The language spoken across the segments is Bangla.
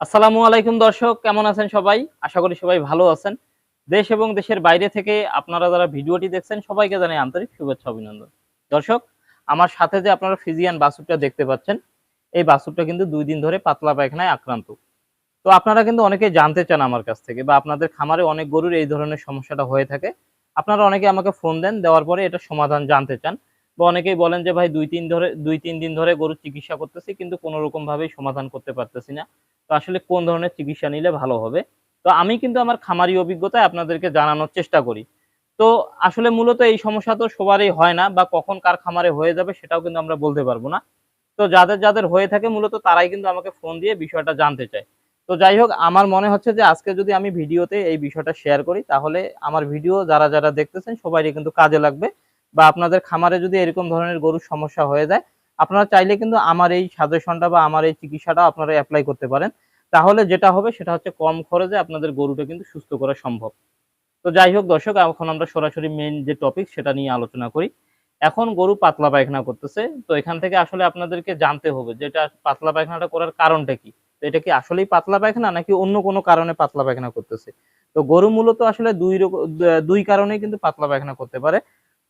আসসালামু আলাইকুম দর্শক, কেমন আছেন সবাই? আশা করি সবাই ভালো আছেন। দেশ এবং দেশের বাইরে থেকে আপনারা যারা ভিডিওটি দেখছেন, সবাইকে জানাই আন্তরিক শুভেচ্ছা অভিনন্দন। দর্শক, আমার সাথে যে আপনারা ফিজিয়ান বাসুরটা দেখতে পাচ্ছেন, এই বাসুরটা কিন্তু দুই দিন ধরে পাতলা পায়খানায় আক্রান্ত। তো আপনারা কিন্তু অনেকেই জানতে চান আমার কাছ থেকে বা আপনাদের খামারে অনেক গরুর এই ধরনের সমস্যাটা হয়ে থাকে। আপনারা অনেকে আমাকে ফোন দেন, দেওয়ার পরে এটা সমাধান জানতে চান। বা অনেকেই বলেন যে, ভাই দুই তিন ধরে দুই তিন দিন ধরে গরুর চিকিৎসা করতেছি, কিন্তু কোনো রকম ভাবেই সমাধান করতে পারতেছি না। তো আসলে কোন ধরনের চিকিৎসা নিলে ভালো হবে? তো আমি কিন্তু আমার খামারি অভিজ্ঞতায় আপনাদেরকে জানানোর চেষ্টা করি। তো আসলে মূলত এই সমস্যা তো সবারই হয় না, বা কখন কার খামারে হয়ে যাবে সেটাও কিন্তু আমরা বলতে পারব না। তো যাদের যাদের হয়ে থাকে মূলত তারাই কিন্তু আমাকে ফোন দিয়ে বিষয়টা জানতে চায়। তো যাই হোক, আমার মনে হচ্ছে যে, আজকে যদি আমি ভিডিওতে এই বিষয়টা শেয়ার করি, তাহলে আমার ভিডিও যারা যারা দেখতেছেন সবারই কিন্তু কাজে লাগবে। বা আপনাদের খামারে যদি এরকম ধরনের গরুর সমস্যা হয়ে যায়, আপনারা চাইলে কিন্তু আমার এই সাজেশনটা বা আমার এই চিকিৎসাটা আপনারা অ্যাপ্লাই করতে পারেন। তাহলে যেটা হবে সেটা হচ্ছে কম খরচে আপনাদের গরুটা কিন্তু সুস্থ করা সম্ভব। তো যাই হোক দর্শক, এখন আমরা সরাসরি মেন যে টপিক সেটা নিয়ে আলোচনা করি। এখন গরু পাতলা পায়খানা করতেছে, তো এখান থেকে আসলে আপনাদেরকে জানতে হবে যে এটা পাতলা পায়খানাটা করার কারণটা কি? তো এটা কি আসলেই পাতলা পায়খানা নাকি অন্য কোনো কারণে পাতলা পায়খানা করতেছে? তো গরু মূলত আসলে দুই দুই কারণে কিন্তু পাতলা পায়খানা করতে পারে।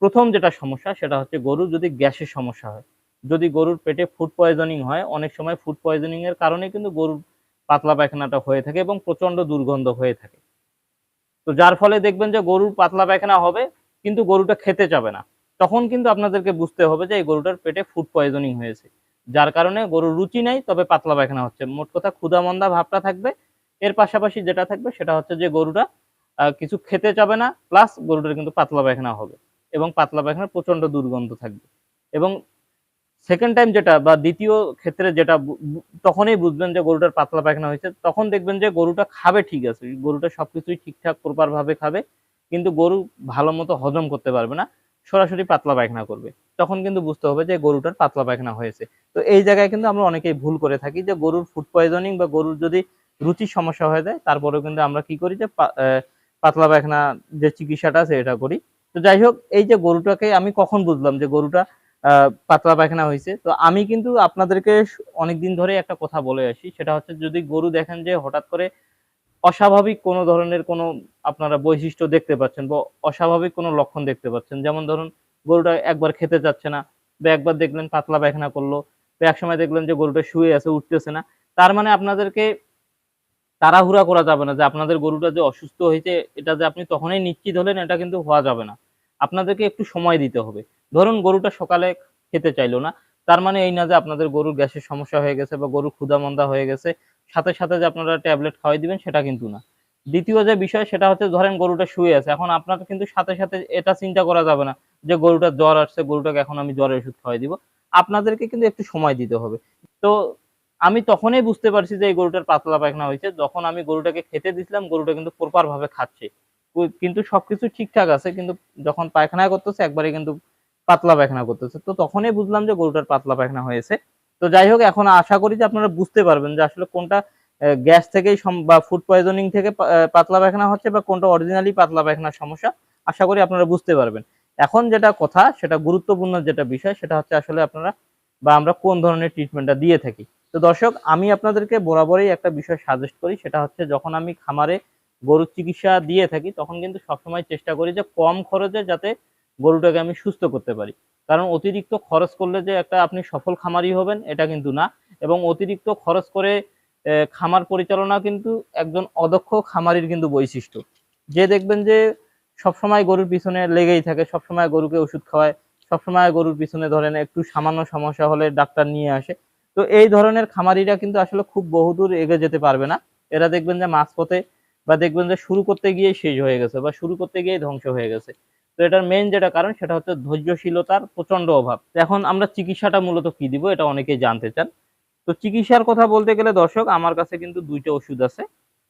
প্রথম যেটা সমস্যা সেটা হচ্ছে গরু যদি গ্যাসের সমস্যা হয়, যদি গরুর পেটে ফুড পয়জনিং হয়, অনেক সময় ফুড পয়জনিং এর কারণে কিন্তু গরুর পাতলা পায়খানাটা হয়ে থাকে এবং প্রচণ্ড দুর্গন্ধ হয়ে থাকে। তো যার ফলে দেখবেন যে গরুর পাতলা পায়খানা হবে, কিন্তু গরুটা খেতে যাবে না। তখন কিন্তু আপনাদেরকে বুঝতে হবে যে এই গরুটার পেটে ফুড পয়জনিং হয়েছে। যার কারণে গরুর রুচি নেই, তবে পাতলা পায়খানা হচ্ছে। মোট কথা ক্ষুদামন্দা ভাবটা থাকবে। এর পাশাপাশি যেটা থাকবে সেটা হচ্ছে যে গরুটা কিছু খেতে চাবে না প্লাস গরুটার কিন্তু পাতলা পায়খানা হবে। এবং পাতলা পায়খানার প্রচণ্ড দুর্গন্ধ থাকবে। এবং সেকেন্ড টাইম যেটা বা দ্বিতীয় ক্ষেত্রে যেটা তখনই বুঝবেন যে গরুটার পাতলা পায়খানা হয়েছে। তখন দেখবেন যে গরুটা খাবে ঠিক আছে। গরুটা সবকিছুই ঠিকঠাক প্রপার ভাবে খাবে, কিন্তু গরু ভালো মতো হজম করতে পারবে না, সরাসরি পাতলা পায়খানা করবে। তখন কিন্তু বুঝতে হবে যে গরুটার পাতলা পায়খানা হয়েছে। তো এই জায়গায় কিন্তু আমরা অনেকেই ভুল করে থাকি যে গরুর ফুড পয়জনিং বা গরুর যদি রুচির সমস্যা হয়ে যায়, তারপরেও কিন্তু আমরা কি করি যে পাতলা পায়খানা যে চিকিৎসাটা আছে, এটা করি। তো যাই হোক, এই যে গরুটাকে আমি কখন বুঝলাম যে গরুটা পাতলা পায়খানা হয়েছে? তো আমি কিন্তু আপনাদেরকে অনেকদিন ধরে একটা কথা বলে আসি। সেটা হচ্ছে যদি গরু দেখেন যে হঠাৎ করে অস্বাভাবিক কোনো ধরনের কোনো আপনারা বৈশিষ্ট্য দেখতে পাচ্ছেন বা অস্বাভাবিক কোনো লক্ষণ দেখতে পাচ্ছেন, যেমন ধরুন গরুটা একবার খেতে চাচ্ছে না বা একবার দেখলেন পাতলা পায়খানা করল বা এক সময় দেখলেন যে গরুটা শুয়ে আছে, উঠতেছে না, তার মানে আপনাদেরকে তাড়াহুড়া করা যাবে না যে আপনাদের গরুটা যে অসুস্থ হয়েছে, এটা যে আপনি তখনই নিশ্চিত হলেন, এটা কিন্তু হওয়া যাবে না। আপনাদেরকে একটু সময় দিতে হবে। ধরুন গরুটা সকালে খেতে চাইলো না, তার মানে এই না যে আপনাদের গরুর গ্যাসের সমস্যা হয়ে গেছে বা গরু ক্ষুধামন্দা হয়ে গেছে, সাথে সাথে যে আপনারা ট্যাবলেট খাওয়াই দিবেন, সেটা কিন্তু না। দ্বিতীয় যে বিষয়, সেটা হচ্ছে ধরেন গরুটা শুয়ে আছে, এখন আপনার কিন্তু সাথে সাথে এটা চিন্তা করা যাবে না যে গরুটার জ্বর আসছে, গরুটাকে এখন আমি জ্বরের ওষুধ খাওয়াই দিব। আপনাদেরকে কিন্তু একটু সময় দিতে হবে। তো আমি তখনই বুঝতে পারছি যে এই গরুটার পাতলা পায়খানা হয়েছে। যখন আমি গরুটাকে খেতে দিছিলাম, গরুটা কিন্তু প্রপার ভাবে খাচ্ছে কিন্তু সবকিছু ঠিকঠাক আছে, কিন্তু যখন পায়খানা করতেছে একবারে কিন্তু পাতলা পায়খানা করতেছে। তো তখনই বুঝলাম যে গরুটার পাতলা পায়খানা হয়েছে। তো যাই হোক, এখন আশা করি যে আপনারা বুঝতে পারবেন যে আসলে কোনটা গ্যাস থেকেই বা ফুড পয়জনিং থেকে পাতলা পায়খানা হচ্ছে, বা কোনটা অরিজিনালি পাতলা পায়খানার সমস্যা। আশা করি আপনারা বুঝতে পারবেন। এখন যেটা কথা, সেটা গুরুত্বপূর্ণ যেটা বিষয়, সেটা হচ্ছে আসলে আপনারা, বা আমরা কোন ধরনের ট্রিটমেন্টটা দিয়ে থাকি। তো দর্শক, আমি আপনাদেরকে বরাবরই একটা বিষয় সাজেস্ট করি, সেটা হচ্ছে যখন আমি খামারে গরুর চিকিৎসা দিয়ে থাকি, তখন কিন্তু সবসময় চেষ্টা করি যে কম খরচে যাতে গরুটাকে আমি সুস্থ করতে পারি। কারণ অতিরিক্ত খরচ করলে যে একটা আপনি সফল খামারি হবেন, এটা কিন্তু না। এবং অতিরিক্ত খরচ করে খামার পরিচালনা কিন্তু একজন অদক্ষ খামারির কিন্তু বৈশিষ্ট্য। যে দেখবেন যে সবসময় গরুর পিছনে লেগেই থাকে, সবসময় গরুকে ওষুধ খাওয়ায়, সবসময় গরুর পিছনে ধরেন একটু সামান্য সমস্যা হলে ডাক্তার নিয়ে আসে। তো এই ধরনের খামারিরা কিন্তু আসলে খুব বহুদূর এগিয়ে যেতে পারবে না। এরা দেখবেন যে মাঝপথে বা দেখবেন যে শুরু করতে গিয়ে শেষ হয়ে গেছে বা শুরু করতে গিয়ে ধ্বংস হয়ে গেছে। তো এটার মেইন যেটা কারণ সেটা হচ্ছে ধৈর্যশীলতার প্রচণ্ড অভাব। এখন আমরা চিকিৎসাটা মূলত কি দিব এটা অনেকেই জানতে চান। তো চিকিৎসার কথা বলতে গেলে দর্শক, আমার কাছে কিন্তু দুইটা ওষুধ আছে।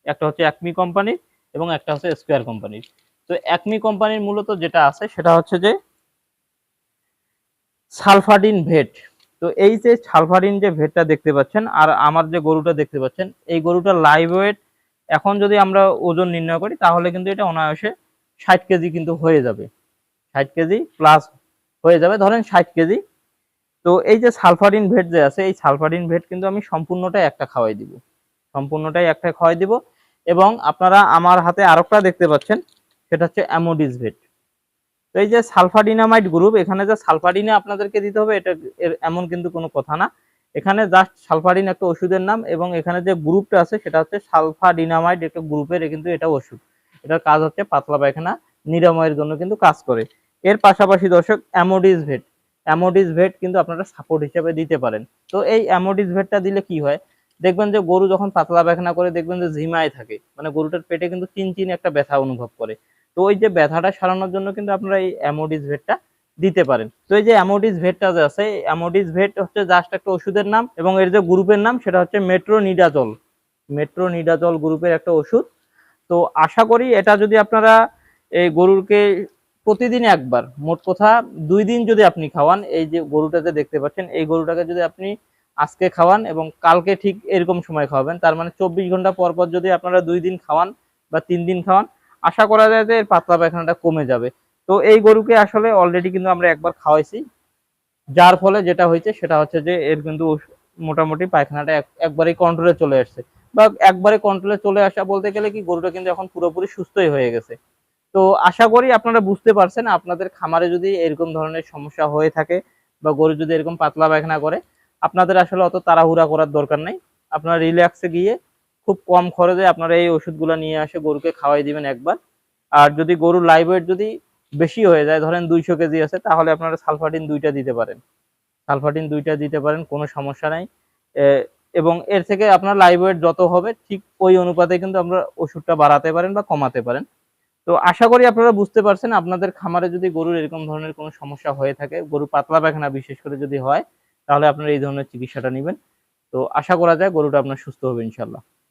একটা হচ্ছে একমি কোম্পানির এবং একটা হচ্ছে স্কোয়ার কোম্পানির তো একমি কোম্পানির মূলত যেটা আছে সেটা হচ্ছে যে সালফাডিন ভেট তো এই যে সালফারিন যে ভেটটা দেখতে পাচ্ছেন আর আমার যে গরুটা দেখতে পাচ্ছেন, এই গরুটা লাইভ ওয়েট এখন যদি আমরা ওজন নির্ণয় করি তাহলে কিন্তু এটা অনায়াসে ষাট কেজি কিন্তু হয়ে যাবে। ষাট কেজি প্লাস হয়ে যাবে, ধরেন ষাট কেজি। তো এই যে সালফারিন ভেট যে আছে, এই সালফারিন ভেট কিন্তু আমি সম্পূর্ণটাই একটা খাওয়াই দিব। সম্পূর্ণটাই একটা খাওয়াই দিব এবং আপনারা আমার হাতে আরেকটা দেখতে পাচ্ছেন, সেটা হচ্ছে অ্যামোডিসভেট তো এই যে সালফাডিনামাইড গ্রুপ, এখানে যে সালফাডিনে আপনাদেরকে দিতে হবে, এটা এমন কিন্তু কোনো কথা না। এখানে জাস্ট সালফাডিন একটা ওষুধের নাম এবং এখানে যে গ্রুপটা আছে, সেটা হচ্ছে সালফাডিনামাইড একটা গ্রুপের কিন্তু এটা ওষুধ। এটার কাজ হচ্ছে পাতলা পায়খানা, নিরাময়ের জন্য কিন্তু কাজ করে। এর পাশাপাশি দর্শক অ্যামোডিস ভেট। অ্যামোডিস ভেট কিন্তু আপনারা সাপোর্ট হিসেবে দিতে পারেন। তো এই অ্যামোডিস ভেটটা দিলে কি হয়? দেখবেন যে গরু যখন পাতলা পায়খানা করে, দেখবেন যে ঝিমায় থাকে। মানে গরুটার পেটে কিন্তু চিনচিন একটা ব্যথা অনুভব করে। তো ওই যে ব্যথাটা সারানোর জন্য কিন্তু আপনারা এই অ্যামোডিস ভেটটা দিতে পারেন। তো এই যে অ্যামোডিস ভেটটা যে আছে অ্যামোডিস ভেট হচ্ছে জাস্ট একটা ওষুধের নাম এবং এর যে গ্রুপের নাম সেটা হচ্ছে মেট্রোনিডাজল মেট্রোনিডাজল গ্রুপের একটা ওষুধ। তো আশা করি এটা যদি আপনারা এই গরুরকে প্রতিদিন একবার, মোট কথা দুই দিন যদি আপনি খাওয়ান, এই যে গরুটাতে দেখতে পাচ্ছেন, এই গরুটাকে যদি আপনি আজকে খাওয়ান এবং কালকে ঠিক এরকম সময় খাওয়াবেন, তার মানে চব্বিশ ঘণ্টা পর পর যদি আপনারা দুই দিন খাওয়ান বা তিন দিন খাওয়ান আশা করা যায় যে এর পাতলা পায়খানাটা কমে যাবে। তো এই গরুকে আসলে অলরেডি কিন্তু আমরা একবার খাওয়াইছি। যার ফলে যেটা হয়েছে সেটা হচ্ছে যে এর কিন্তু মোটামুটি পায়খানাটা এক- একবারেই কন্ট্রোলে চলে আসছে। বা একবারে কন্ট্রোলে চলে আসা বলতে গেলে কি গরুটা কিন্তু এখন পুরোপুরি সুস্থই হয়ে গেছে। তো আশা করি আপনারা বুঝতে পারছেন, আপনাদের খামারে যদি এরকম ধরনের সমস্যা হয়ে থাকে বা গরু যদি এরকম পাতলা পায়খানা করে, আপনাদের আসলে অত তাড়াহুড়া করার দরকার নেই। আপনারা রিল্যাক্সে গিয়ে খুব কম খরচে আপনারা এই ওষুধগুলো নিয়ে আসে গরুকে খাওয়াই দিবেন একবার। আর যদি গরুর লাইভ ওয়েট যদি বেশি হয়ে যায়, ধরেন দুইশো কেজি আছে, তাহলে আপনারা সালফাটিন দুইটা দিতে পারেন। সালফাটিন দুইটা দিতে পারেন, কোনো সমস্যা নাই। এবং এর থেকে আপনার লাইভ ওয়েট যত হবে, ঠিক ওই অনুপাতে কিন্তু আমরা ওষুধটা বাড়াতে পারেন বা কমাতে পারেন। তো আশা করি আপনারা বুঝতে পারছেন, আপনাদের খামারে যদি গরুর এরকম ধরনের কোনো সমস্যা হয়ে থাকে, গরু পাতলা পায়খানা বিশেষ করে যদি হয়, তাহলে আপনারা এই ধরনের চিকিৎসাটা নেবেন। তো আশা করা যায় গরুটা আপনার সুস্থ হবে ইনশাল্লাহ